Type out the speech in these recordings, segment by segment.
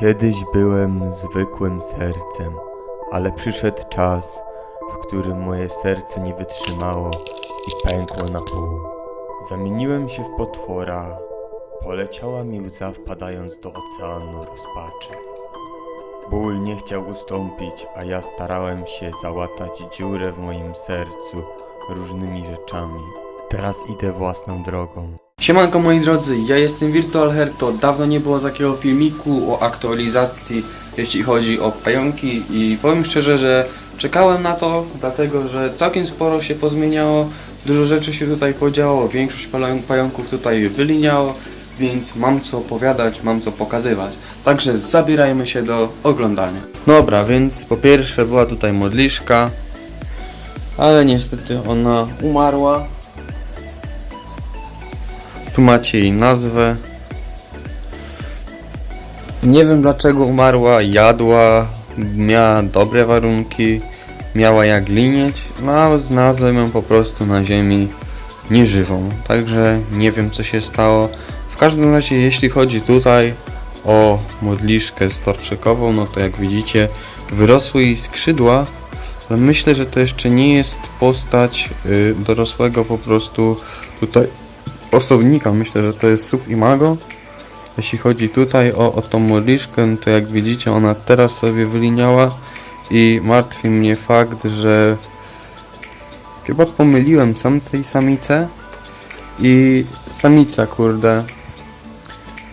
Kiedyś byłem zwykłym sercem, ale przyszedł czas, w którym moje serce nie wytrzymało i pękło na pół. Zamieniłem się w potwora. Poleciała mi łza wpadając do oceanu rozpaczy. Ból nie chciał ustąpić, a ja starałem się załatać dziurę w moim sercu różnymi rzeczami. Teraz idę własną drogą. Siemanko moi drodzy, ja jestem Virtual Herto. Dawno nie było takiego filmiku o aktualizacji, jeśli chodzi o pająki i powiem szczerze, że czekałem na to, dlatego że całkiem sporo się pozmieniało, dużo rzeczy się tutaj podziało, większość pająk- pająków tutaj wyliniało, więc mam co opowiadać, mam co pokazywać. Także zabierajmy się do oglądania. Dobra, więc po pierwsze była tutaj modliszka, ale niestety ona umarła. Tu macie jej nazwę. Nie wiem dlaczego umarła, jadła, miała dobre warunki, miała jak linieć, no a znalazłem ją po prostu na ziemi nieżywą. Także nie wiem co się stało. W każdym razie jeśli chodzi tutaj o modliszkę storczykową, no to jak widzicie wyrosły jej skrzydła, ale myślę, że to jeszcze nie jest postać y, dorosłego po prostu tutaj osobnika. Myślę, że to jest sub imago. Jeśli chodzi tutaj o, o tą modliszkę, to jak widzicie, ona teraz sobie wyliniała i martwi mnie fakt, że chyba pomyliłem samce i samicę i samica, kurde,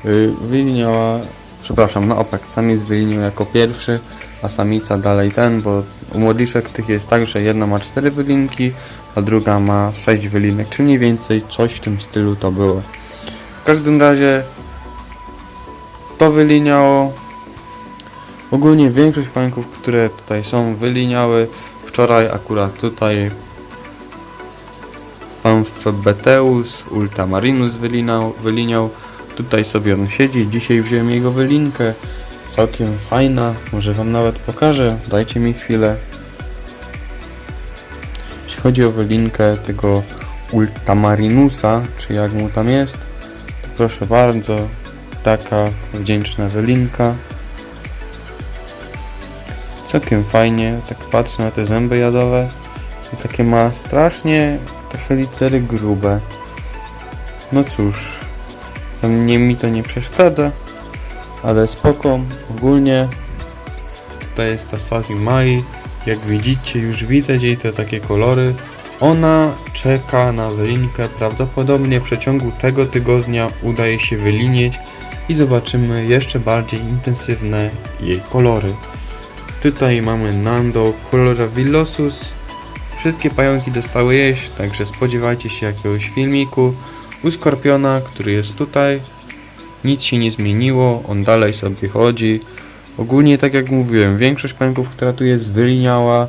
yy, wyliniała, przepraszam, na opek, samiec wyliniał jako pierwszy, a samica dalej ten, bo u modliszek tych jest tak, że jedna ma cztery wylinki, a druga ma 6 wylinek, czy mniej więcej coś w tym stylu to było. W każdym razie to wyliniało. Ogólnie większość pająków, które tutaj są, wyliniały. Wczoraj akurat tutaj Amphibeteus ultramarinus wylinał, wyliniał. Tutaj sobie on siedzi. Dzisiaj wziąłem jego wylinkę. Całkiem fajna. Może wam nawet pokażę. Dajcie mi chwilę. Jeśli chodzi o wylinkę tego Ultamarinusa, czy jak mu tam jest, to proszę bardzo, taka wdzięczna wylinka. Całkiem fajnie, tak patrzę na te zęby jadowe i takie ma strasznie te helicery grube. No cóż, tam nie, mi to nie przeszkadza, ale spoko, ogólnie tutaj jest ta Sazi Mai, jak widzicie, już widać jej te takie kolory. Ona czeka na wylinkę. Prawdopodobnie w przeciągu tego tygodnia uda jej się wylinieć i zobaczymy jeszcze bardziej intensywne jej kolory. Tutaj mamy Nando Coloravillosus. Wszystkie pająki dostały jeść, także spodziewajcie się jakiegoś filmiku. U Skorpiona, który jest tutaj, nic się nie zmieniło, on dalej sobie chodzi. Ogólnie tak jak mówiłem, większość pająków, która tu jest, wyliniała.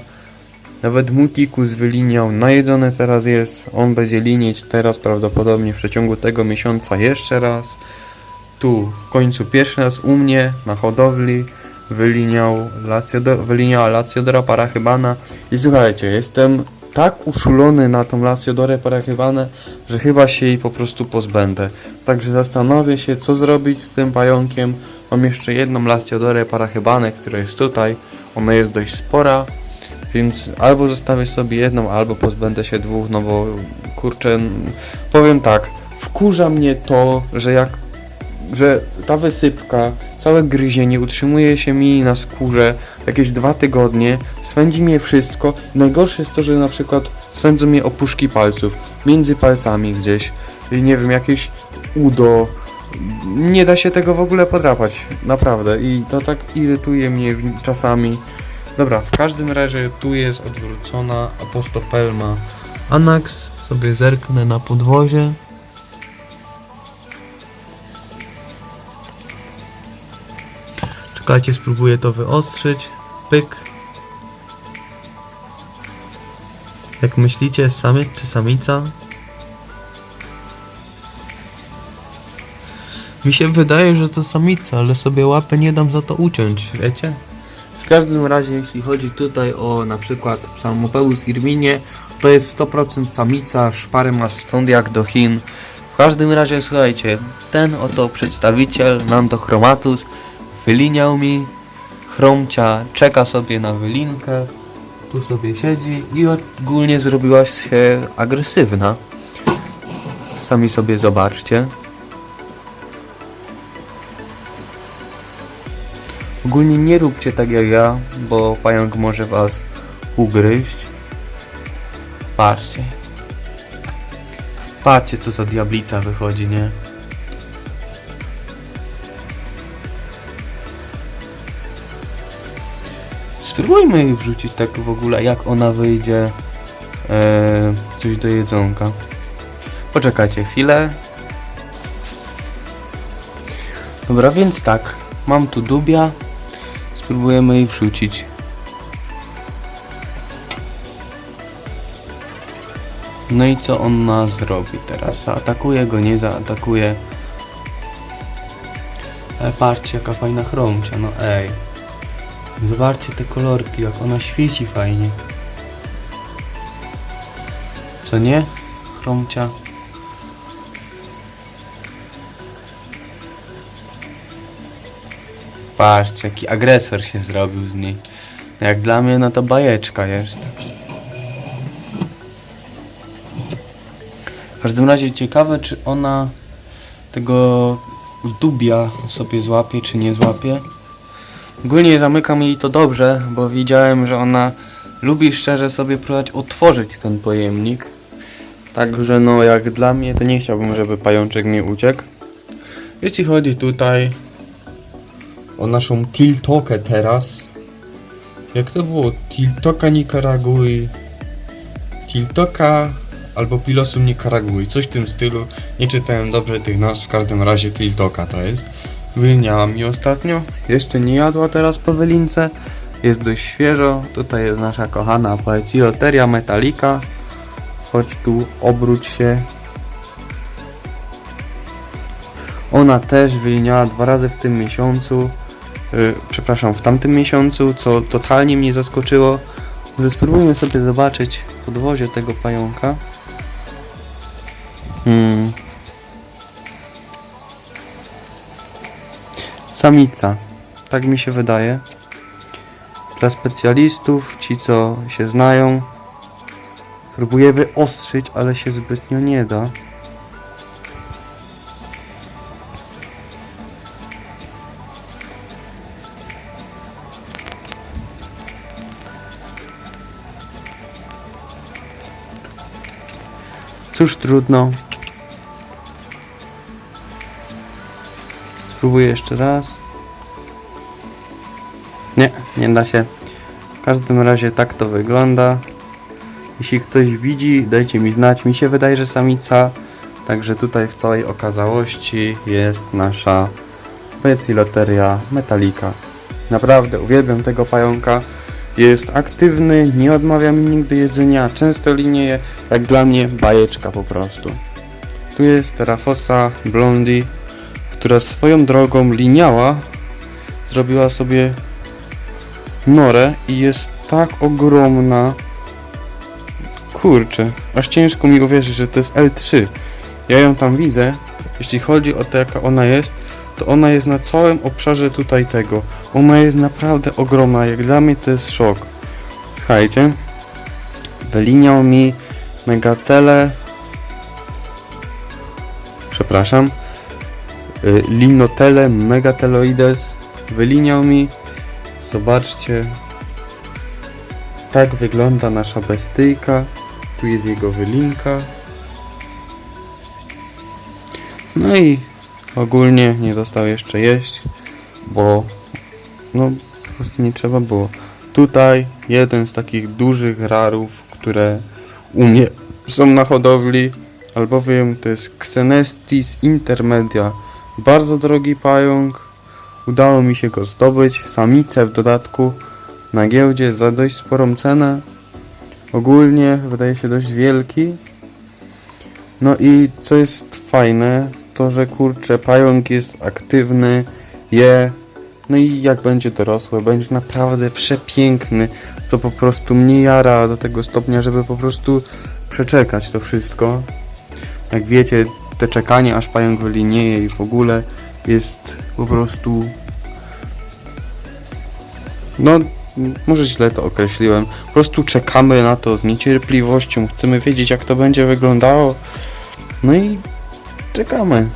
Nawet Mutikus wyliniał, najedzony teraz jest, on będzie linieć teraz prawdopodobnie w przeciągu tego miesiąca jeszcze raz. Tu w końcu pierwszy raz u mnie na hodowli wyliniał Laciodo, wyliniała Laciodora parachybana i słuchajcie, jestem tak uszulony na tą Laciodorę parachybane, że chyba się jej po prostu pozbędę. Także zastanowię się co zrobić z tym pająkiem. Mam jeszcze jedną Laciodorę parachybane, która jest tutaj, ona jest dość spora. Więc albo zostawię sobie jedną, albo pozbędę się dwóch, no bo kurczę, powiem tak, wkurza mnie to, że jak, że ta wysypka, całe gryzienie utrzymuje się mi na skórze jakieś dwa tygodnie, swędzi mnie wszystko. Najgorsze jest to, że na przykład swędzą mnie opuszki palców, między palcami gdzieś, i nie wiem, jakieś udo, nie da się tego w ogóle podrapać, naprawdę, i to tak irytuje mnie czasami. Dobra, w każdym razie tu jest odwrócona apostopelma Anax. Sobie zerknę na podwozie. Czekajcie, spróbuję to wyostrzyć. Pyk. Jak myślicie, samiec czy samica? Mi się wydaje, że to samica, ale sobie łapę nie dam za to uciąć, wiecie? W każdym razie, jeśli chodzi tutaj o na przykład Psalmopeus irminie, to jest 100% samica, szparę ma stąd jak do Chin. W każdym razie, słuchajcie, ten oto przedstawiciel Nando Chromatus wyliniał mi. Chromcia czeka sobie na wylinkę. Tu sobie siedzi i ogólnie zrobiła się agresywna. Sami sobie zobaczcie. Ogólnie nie róbcie tak jak ja, bo pająk może was ugryźć. Patrzcie. Patrzcie co za diablica wychodzi, nie? Spróbujmy jej wrzucić tak w ogóle, jak ona wyjdzie e, coś do jedzonka. Poczekajcie chwilę. Dobra, więc tak. Mam tu dubia. Spróbujemy jej wrzucić. No i co ona zrobi teraz? Zaatakuje go, nie zaatakuje. Ale patrzcie jaka fajna chromcia, no ej. Zobaczcie te kolorki, jak ona świeci fajnie. Co nie? Chromcia. Patrzcie, jaki agresor się zrobił z niej. Jak dla mnie, no to bajeczka jest. W każdym razie ciekawe, czy ona tego dubia sobie złapie, czy nie złapie. Ogólnie zamykam jej to dobrze, bo widziałem, że ona lubi szczerze sobie próbować otworzyć ten pojemnik. Także no, jak dla mnie, to nie chciałbym, żeby pajączek mi uciekł. Jeśli chodzi tutaj o naszą Tiltokę teraz. Jak to było? Tiltoka Nikaragui. Tiltoka albo Pilosum Nikaragui. Coś w tym stylu. Nie czytałem dobrze tych nazw, w każdym razie Tiltoka to jest. Wyniała mi ostatnio. Jeszcze nie jadła teraz po wylince. Jest dość świeżo. Tutaj jest nasza kochana Poeciloteria Metallica. Chodź tu, obróć się. Ona też wyliniała dwa razy w tym miesiącu. Yy, przepraszam, w tamtym miesiącu, co totalnie mnie zaskoczyło. Może spróbujmy sobie zobaczyć podwozie tego pająka. Hmm. Samica. Tak mi się wydaje. Dla specjalistów, ci co się znają. Próbuję wyostrzyć, ale się zbytnio nie da. Cóż, trudno. Spróbuję jeszcze raz. Nie, nie da się. W każdym razie tak to wygląda. Jeśli ktoś widzi, dajcie mi znać. Mi się wydaje, że samica. Także tutaj w całej okazałości jest nasza Loteria Metallica. Naprawdę uwielbiam tego pająka. Jest aktywny, nie odmawia mi nigdy jedzenia, często linieje, jak dla mnie bajeczka po prostu. Tu jest Rafosa Blondie, która swoją drogą liniała, zrobiła sobie norę i jest tak ogromna. Kurczę, aż ciężko mi uwierzyć, że to jest L3. Ja ją tam widzę. Jeśli chodzi o to, jaka ona jest, to ona jest na całym obszarze tutaj tego. Ona jest naprawdę ogromna, jak dla mnie to jest szok. Słuchajcie, wyliniał mi Megatele, przepraszam, Linotele Megateloides, wyliniał mi, zobaczcie, tak wygląda nasza bestyjka, tu jest jego wylinka. No i ogólnie nie dostał jeszcze jeść, bo no po prostu nie trzeba było. Tutaj jeden z takich dużych rarów, które u mnie są na hodowli, albowiem to jest Xenestis intermedia. Bardzo drogi pająk. Udało mi się go zdobyć, samicę w dodatku na giełdzie za dość sporą cenę. Ogólnie wydaje się dość wielki. No i co jest fajne, to że kurczę, pająk jest aktywny, je. No i jak będzie dorosły, będzie naprawdę przepiękny, co po prostu mnie jara do tego stopnia, żeby po prostu przeczekać to wszystko. Jak wiecie, te czekanie aż pająk wylinieje i w ogóle jest po prostu No, może źle to określiłem. Po prostu czekamy na to z niecierpliwością. Chcemy wiedzieć, jak to będzie wyglądało. No i czekamy.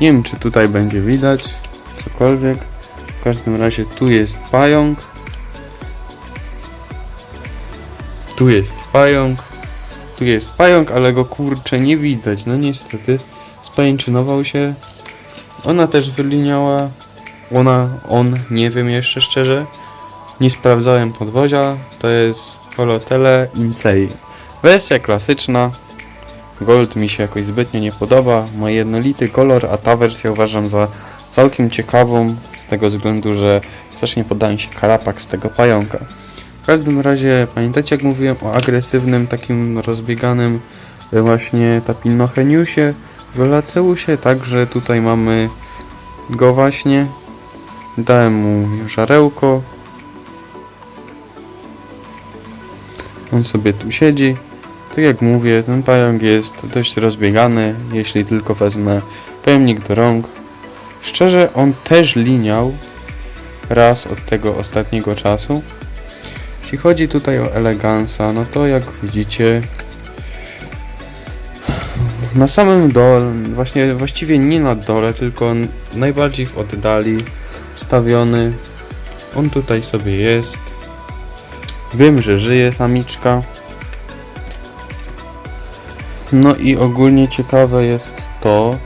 Nie wiem, czy tutaj będzie widać cokolwiek. W każdym razie tu jest pająk. Tu jest pająk. Tu jest pająk, ale go kurczę nie widać. No niestety. Spajęczynował się. Ona też wyliniała. Ona, on, nie wiem jeszcze szczerze. Nie sprawdzałem podwozia. To jest Holotele Insei. Wersja klasyczna. Gold mi się jakoś zbytnio nie podoba. Ma jednolity kolor, a ta wersja uważam za całkiem ciekawą. Z tego względu, że strasznie podoba mi się karapak z tego pająka. Każdym razie, pamiętacie jak mówiłem o agresywnym, takim rozbieganym e, właśnie Tapinocheniusie, Violaceusie? Także tutaj mamy go właśnie. Dałem mu żarełko. On sobie tu siedzi. Tak jak mówię, ten pająk jest dość rozbiegany, jeśli tylko wezmę pojemnik do rąk. Szczerze, on też liniał raz od tego ostatniego czasu. Jeśli chodzi tutaj o elegansa, no to jak widzicie na samym dole, właśnie właściwie nie na dole, tylko najbardziej w oddali ustawiony. On tutaj sobie jest. Wiem, że żyje samiczka. No i ogólnie ciekawe jest to,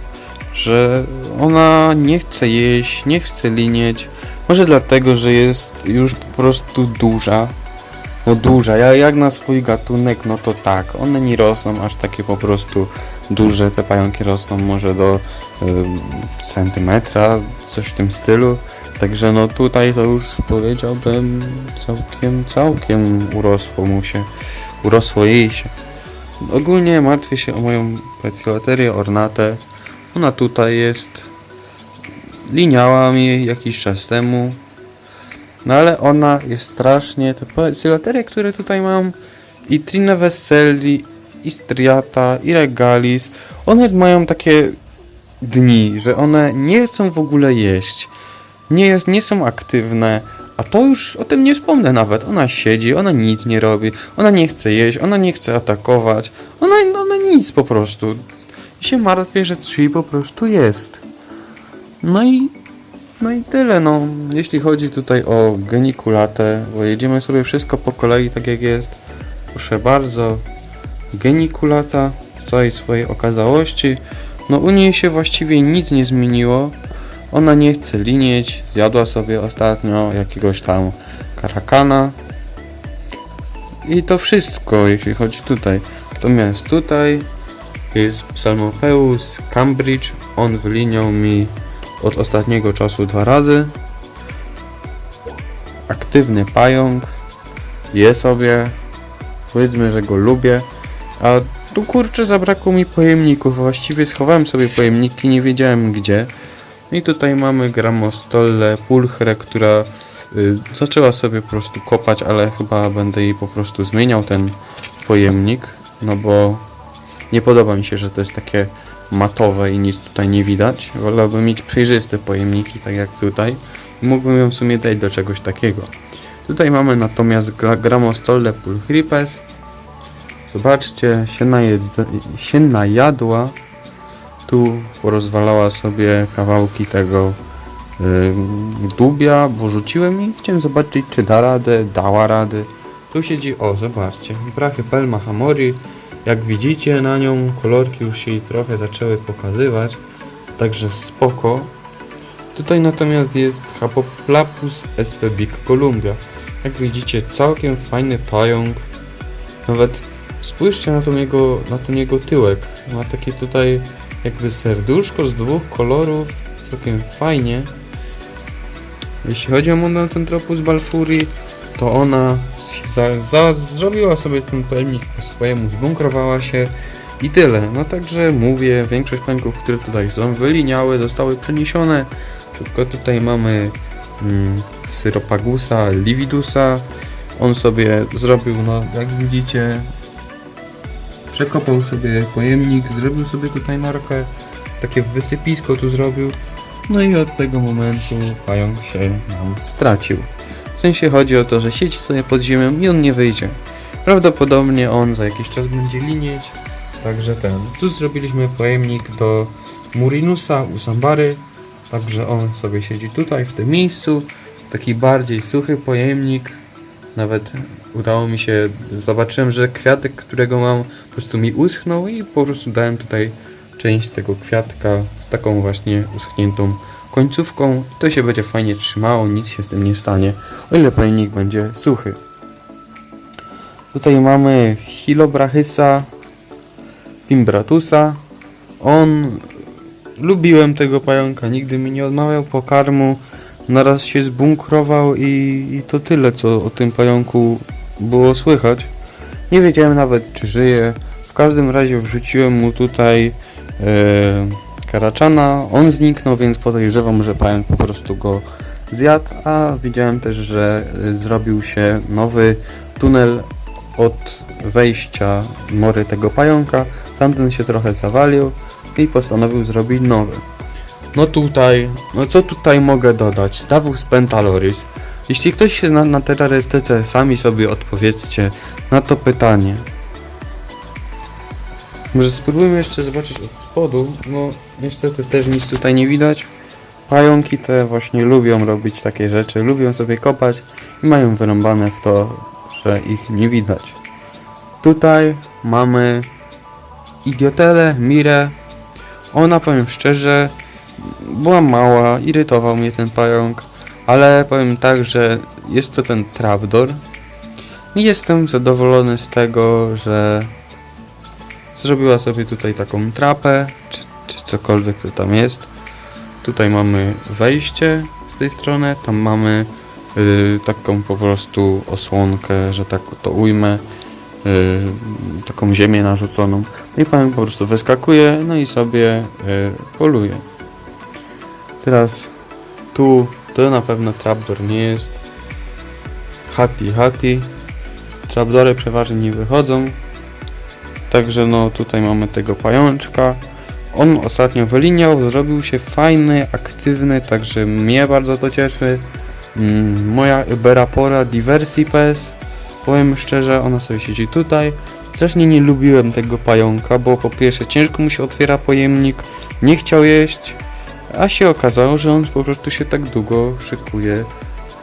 że ona nie chce jeść, nie chce linieć. Może dlatego, że jest już po prostu duża. No duża, ja jak na swój gatunek, no to tak. One nie rosną aż takie po prostu duże. Te pająki rosną może do ym, centymetra, coś w tym stylu. Także no tutaj to już powiedziałbym całkiem, całkiem urosło mu się, urosło jej się. Ogólnie martwię się o moją pecjoterię ornatę. Ona tutaj jest. Liniała mi jakiś czas temu. No ale ona jest strasznie. Te pecjoterie, które tutaj mam i Trina i Striata, i Regalis, one mają takie dni, że one nie chcą w ogóle jeść. Nie, jest, nie są aktywne. A to już o tym nie wspomnę nawet. Ona siedzi, ona nic nie robi, ona nie chce jeść, ona nie chce atakować. Ona, ona nic po prostu. I się martwię, że coś po prostu jest. No i no i tyle, no. Jeśli chodzi tutaj o genikulatę, bo jedziemy sobie wszystko po kolei tak jak jest. Proszę bardzo. Genikulata w całej swojej okazałości. No u niej się właściwie nic nie zmieniło. Ona nie chce linieć, zjadła sobie ostatnio jakiegoś tam karakana. I to wszystko, jeśli chodzi tutaj. Natomiast tutaj jest Psalmopeus Cambridge. On wyliniał mi od ostatniego czasu dwa razy. Aktywny pająk. Je sobie. Powiedzmy, że go lubię. A tu kurczę zabrakło mi pojemników. Właściwie schowałem sobie pojemniki, nie wiedziałem gdzie. I tutaj mamy Gramostolle Pulchrę, która y, zaczęła sobie po prostu kopać, ale chyba będę jej po prostu zmieniał ten pojemnik, no bo nie podoba mi się, że to jest takie matowe i nic tutaj nie widać. Wolałbym mieć przejrzyste pojemniki, tak jak tutaj. Mógłbym ją w sumie dać do czegoś takiego. Tutaj mamy natomiast gra- Gramostolle Pulchripes. Zobaczcie, się, się najadła tu porozwalała sobie kawałki tego y, dubia, bo rzuciłem i chciałem zobaczyć, czy da radę, dała radę. Tu siedzi, o zobaczcie, Brachypelma hamori. Jak widzicie na nią kolorki już się jej trochę zaczęły pokazywać, także spoko. Tutaj natomiast jest Hapoplapus sp Big Columbia. Jak widzicie, całkiem fajny pająk. Nawet spójrzcie na, tą jego, na ten jego tyłek. Ma takie tutaj jakby serduszko z dwóch kolorów, całkiem fajnie. Jeśli chodzi o Monocentropus balfuri, to ona za, za, zrobiła sobie ten pojemnik po swojemu, zbunkrowała się i tyle. No także mówię, większość pająków, które tutaj są, wyliniały, zostały przeniesione. Tylko tutaj mamy mm, Syropagusa, Lividusa. On sobie zrobił, no jak widzicie, przekopał sobie pojemnik, zrobił sobie tutaj norkę, takie wysypisko tu zrobił. No i od tego momentu pająk się nam stracił. Sensie chodzi o to, że siedzi sobie pod ziemią i on nie wyjdzie. Prawdopodobnie on za jakiś czas będzie linieć. Także ten. Tu zrobiliśmy pojemnik do Murinusa u Sambary. Także on sobie siedzi tutaj, w tym miejscu. Taki bardziej suchy pojemnik. Nawet udało mi się, zobaczyłem, że kwiatek, którego mam, po prostu mi uschnął i po prostu dałem tutaj część tego kwiatka z taką właśnie uschniętą końcówką. To się będzie fajnie trzymało, nic się z tym nie stanie, o ile pojemnik będzie suchy. Tutaj mamy Hilobrachysa Fimbratusa. On... Lubiłem tego pająka, nigdy mi nie odmawiał pokarmu. Naraz się zbunkrował i, i to tyle, co o tym pająku było słychać. Nie wiedziałem nawet, czy żyje. W każdym razie wrzuciłem mu tutaj e, karaczana. On zniknął, więc podejrzewam, że pająk po prostu go zjadł. A widziałem też, że e, zrobił się nowy tunel od wejścia mory tego pająka. Tamten się trochę zawalił i postanowił zrobić nowy. No tutaj, no co tutaj mogę dodać? Davus Pentaloris. Jeśli ktoś się zna na terrorystyce, sami sobie odpowiedzcie na to pytanie. Może spróbujmy jeszcze zobaczyć od spodu, no niestety też nic tutaj nie widać. Pająki te właśnie lubią robić takie rzeczy, lubią sobie kopać i mają wyrąbane w to, że ich nie widać. Tutaj mamy idiotelę, Mirę. Ona, powiem szczerze, była mała, irytował mnie ten pająk, ale powiem tak, że jest to ten trapdor. I jestem zadowolony z tego, że zrobiła sobie tutaj taką trapę, czy, czy cokolwiek to tam jest. Tutaj mamy wejście z tej strony, tam mamy y, taką po prostu osłonkę, że tak to ujmę, y, taką ziemię narzuconą. No i pan po prostu wyskakuje, no i sobie y, poluje. Teraz tu to na pewno trapdoor nie jest. Hati, hati. Trapdory przeważnie nie wychodzą. Także no tutaj mamy tego pajączka. On ostatnio wyliniał, zrobił się fajny, aktywny, także mnie bardzo to cieszy. Mm, moja Berapora Diversipes, powiem szczerze, ona sobie siedzi tutaj. Strasznie nie lubiłem tego pająka, bo po pierwsze ciężko mu się otwiera pojemnik, nie chciał jeść, a się okazało, że on po prostu się tak długo szykuje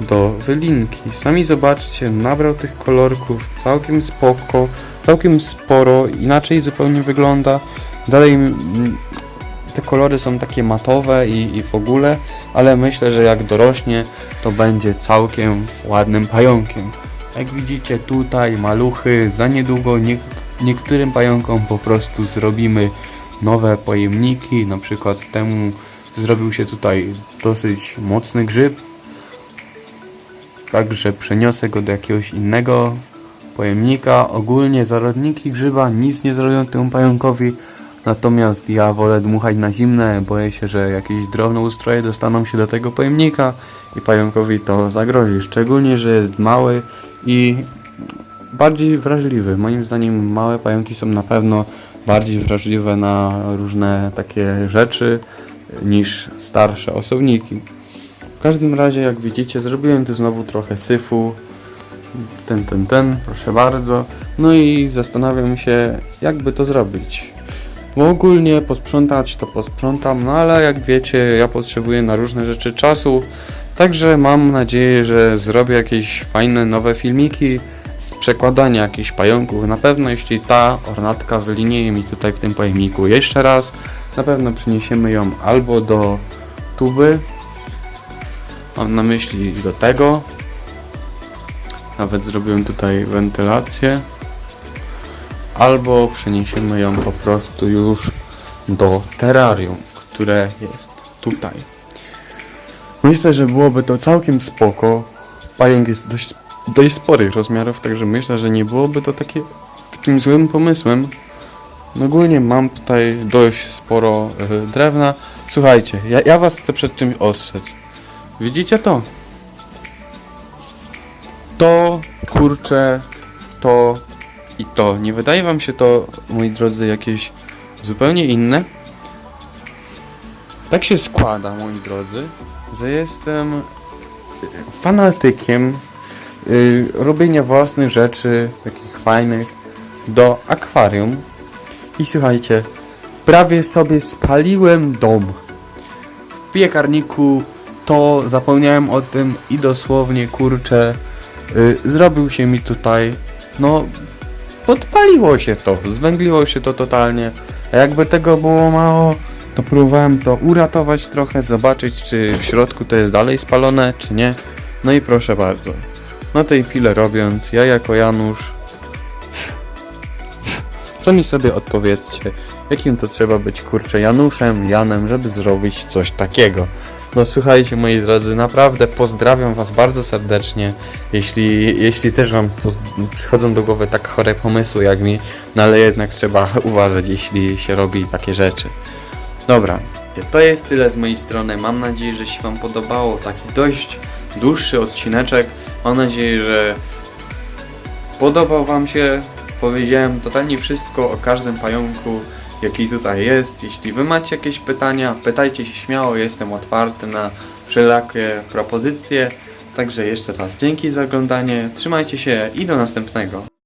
do wylinki. Sami zobaczcie, nabrał tych kolorków całkiem spoko, całkiem sporo, inaczej zupełnie wygląda. Dalej mm, te kolory są takie matowe i, i w ogóle, ale myślę, że jak dorośnie, to będzie całkiem ładnym pająkiem. Jak widzicie tutaj maluchy, za niedługo nie, niektórym pająkom po prostu zrobimy nowe pojemniki, na przykład temu zrobił się tutaj dosyć mocny grzyb, także przeniosę go do jakiegoś innego pojemnika. Ogólnie zarodniki grzyba nic nie zrobią temu pająkowi, natomiast ja wolę dmuchać na zimne, boję się, że jakieś drobne ustroje dostaną się do tego pojemnika i pająkowi to zagrozi, szczególnie, że jest mały i bardziej wrażliwy. Moim zdaniem małe pająki są na pewno bardziej wrażliwe na różne takie rzeczy niż starsze osobniki. W każdym razie, jak widzicie, zrobiłem tu znowu trochę syfu. Ten, ten, ten, proszę bardzo. No i zastanawiam się, jakby to zrobić. Bo ogólnie posprzątać to posprzątam, no ale jak wiecie, ja potrzebuję na różne rzeczy czasu. Także mam nadzieję, że zrobię jakieś fajne nowe filmiki z przekładania jakichś pająków. Na pewno jeśli ta ornatka wylinieje mi tutaj w tym pojemniku jeszcze raz, na pewno przeniesiemy ją albo do tuby, mam na myśli do tego. Nawet zrobiłem tutaj wentylację. Albo przeniesiemy ją po prostu już do terrarium, które jest tutaj. Myślę, że byłoby to całkiem spoko. Pająk jest dość, dość sporych rozmiarów, także myślę, że nie byłoby to takie, takim złym pomysłem. No ogólnie mam tutaj dość sporo y, drewna. Słuchajcie, ja, ja was chcę przed czymś ostrzec. Widzicie to? To, kurczę, to i to. Nie wydaje wam się to, moi drodzy, jakieś zupełnie inne? Tak się składa, moi drodzy, że jestem fanatykiem y, robienia własnych rzeczy, takich fajnych, do akwarium. I słuchajcie, prawie sobie spaliłem dom. W piekarniku to zapomniałem o tym i dosłownie kurczę, zrobił się mi tutaj, no, podpaliło się to, zwęgliło się to totalnie. A jakby tego było mało, to próbowałem to uratować trochę, zobaczyć czy w środku to jest dalej spalone, czy nie. No i proszę bardzo. Na tej pile robiąc, ja jako Janusz. Co mi sobie odpowiedzcie, jakim to trzeba być kurczę Januszem, Janem, żeby zrobić coś takiego. No słuchajcie moi drodzy, naprawdę pozdrawiam was bardzo serdecznie. Jeśli, jeśli też wam przychodzą do głowy tak chore pomysły jak mi, no ale jednak trzeba uważać, jeśli się robi takie rzeczy. Dobra, to jest tyle z mojej strony. Mam nadzieję, że się Wam podobało. Taki dość dłuższy odcineczek. Mam nadzieję, że podobał Wam się. Powiedziałem totalnie wszystko o każdym pająku, jaki tutaj jest. Jeśli Wy macie jakieś pytania, pytajcie się śmiało. Jestem otwarty na wszelakie propozycje. Także jeszcze raz dzięki za oglądanie. Trzymajcie się i do następnego.